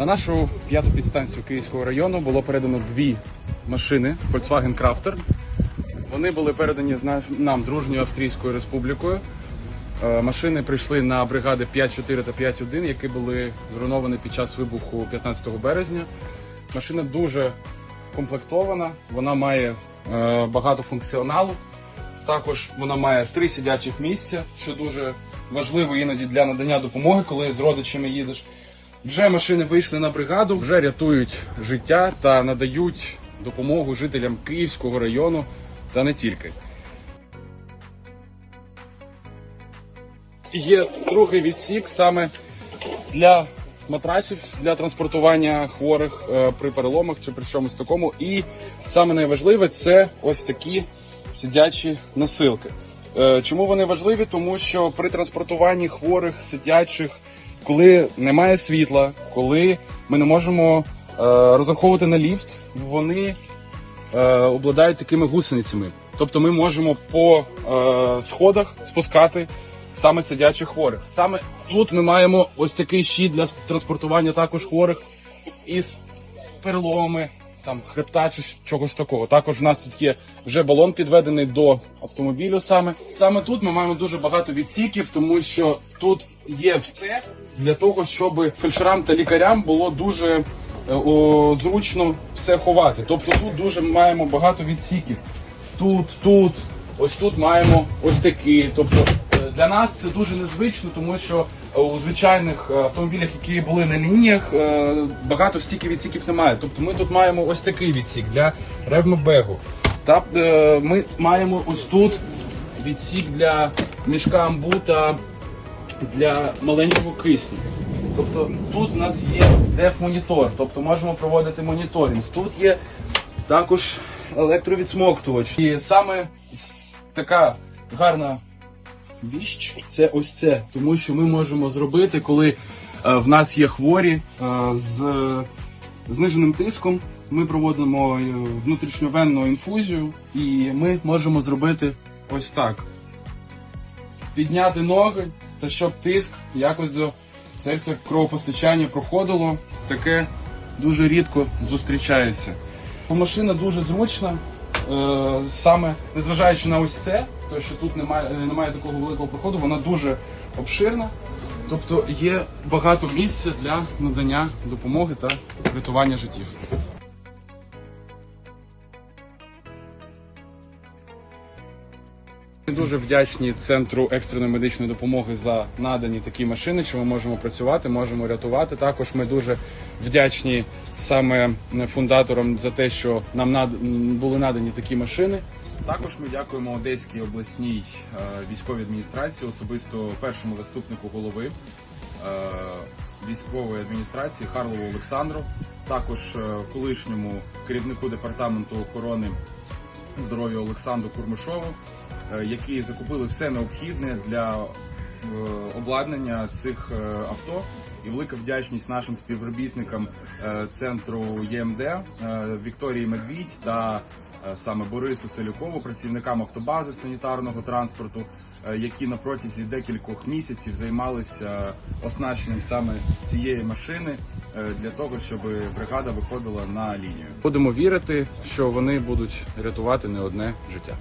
На нашу п'яту підстанцію Київського району було передано дві машини Volkswagen Crafter. Вони були передані нам дружньою Австрійською республікою. Е, Машини прийшли на бригади 5-4 та 5-1, які були зруйновані під час вибуху 15 березня. Машина дуже комплектована, вона має е, багато функціоналу. Також вона має три сидячих місця, що дуже важливо іноді для надання допомоги, коли з родичами їдеш. Вже машини вийшли на бригаду, вже рятують життя та надають допомогу жителям Київського району та не тільки. Є другий відсік саме для матрасів для транспортування хворих е, при переломах чи при чомусь такому. І саме найважливе це ось такі сидячі носилки. Е, Чому вони важливі? Тому що при транспортуванні хворих сидячих, коли немає світла, коли ми не можемо е, розраховувати на ліфт, вони е, обладають такими гусеницями. Тобто ми можемо по е, сходах спускати саме сидячих хворих. Саме тут ми маємо ось такий щит для транспортування також хворих із переломами, там хребта чи чогось такого. Також в нас тут є вже балон підведений до автомобілю. Саме саме тут ми маємо дуже багато відсіків, тому що тут є все для того, щоб фельдшерам та лікарям було дуже е, о, зручно все ховати. Тобто тут дуже маємо багато відсіків. Тут, тут, ось тут маємо ось такі. Тобто для нас це дуже незвично, тому що е, у звичайних е, автомобілях, які були на лініях, е, багато стільки відсіків немає. Тобто ми тут маємо ось такий відсік для ревмобегу. Та ми маємо ось тут відсік для мішка амбу та для маленького кисню. Тобто тут в нас є деф-монітор, тобто можемо проводити моніторинг. Тут є також електровідсмоктувач. І саме така гарна віщ це ось це, тому що ми можемо зробити, коли е, в нас є хворі е, з зниженим тиском. Ми проводимо е, внутрішньовенну інфузію, і ми можемо зробити ось так підняти ноги, та щоб тиск якось до серця кровопостачання проходило. Таке дуже рідко зустрічається. Машина дуже зручна, саме незважаючи на ось це, то що тут немає, немає такого великого проходу, вона дуже обширна. Тобто є багато місця для надання допомоги та рятування життів. Ми Дуже вдячні центру екстреної медичної допомоги за надані такі машини, що ми можемо працювати, можемо рятувати. Також ми дуже вдячні саме фундаторам за те, що нам над... були надані такі машини. Також ми дякуємо Одеській обласній е, військовій адміністрації, особисто першому заступнику голови е, військової адміністрації Харлову Олександру, також е, колишньому керівнику департаменту охорони здоров'я Олександру Курмишову, які закупили все необхідне для обладнання цих авто. І велика вдячність нашим співробітникам центру ЄМД е, Вікторії Медвідь та саме Борису Селюкову, працівникам автобази санітарного транспорту, е, які на протязі декількох місяців займалися оснащенням саме цієї машини е, для того, щоб бригада виходила на лінію. Будемо вірити, що вони будуть рятувати не одне життя.